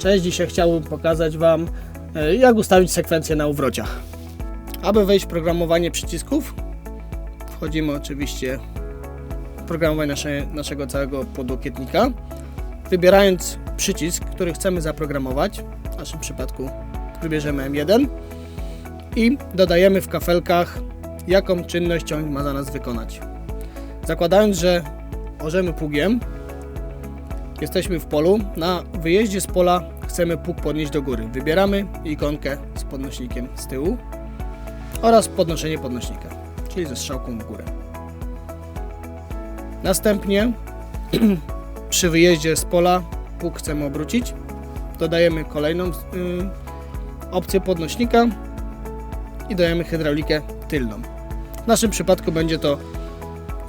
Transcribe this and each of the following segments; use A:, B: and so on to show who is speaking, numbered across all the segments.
A: Cześć, dzisiaj chciałbym pokazać Wam, e, jak ustawić sekwencję na uwrociach. Aby wejść w programowanie przycisków, wchodzimy oczywiście w programowanie nasze, naszego całego podłokietnika, wybierając przycisk, który chcemy zaprogramować. W naszym przypadku wybierzemy M1 i dodajemy w kafelkach, jaką czynność ciągnik ma za nas wykonać. Zakładając, że orzemy pługiem, Jesteśmy w polu. Na wyjeździe z pola chcemy pług podnieść do góry. Wybieramy ikonkę z podnośnikiem z tyłu oraz podnoszenie podnośnika, czyli ze strzałką w górę. Następnie przy wyjeździe z pola pług chcemy obrócić. Dodajemy kolejną y, opcję podnośnika i dajemy hydraulikę tylną. W naszym przypadku będzie to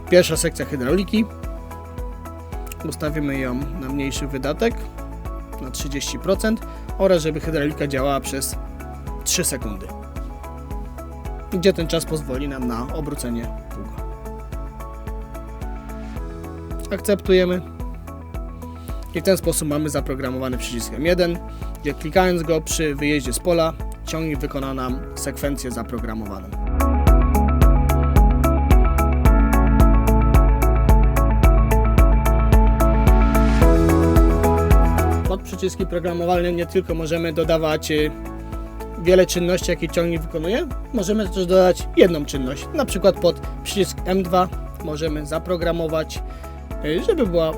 A: pierwsza sekcja hydrauliki, ustawimy ją na mniejszy wydatek na 30% oraz żeby hydraulika działała przez 3 sekundy. Gdzie ten czas pozwoli nam na obrócenie pługa. Akceptujemy. I w ten sposób mamy zaprogramowany przycisk M1 gdzie klikając go przy wyjeździe z pola ciągnik wykona nam sekwencję zaprogramowaną przyciski programowalne nie tylko możemy dodawać y, wiele czynności, jakie ciągnik wykonuje, możemy też dodać jedną czynność. Na przykład pod przycisk M2 możemy zaprogramować, y, żeby była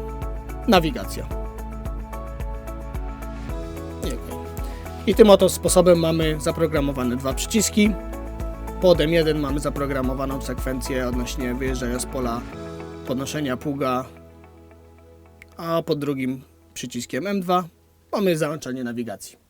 A: nawigacja. I tym oto sposobem mamy zaprogramowane dwa przyciski. Pod M1 mamy zaprogramowaną sekwencję odnośnie wyjeżdżania z pola, podnoszenia pługa, a pod drugim przyciskiem M2 mamy załączanie nawigacji.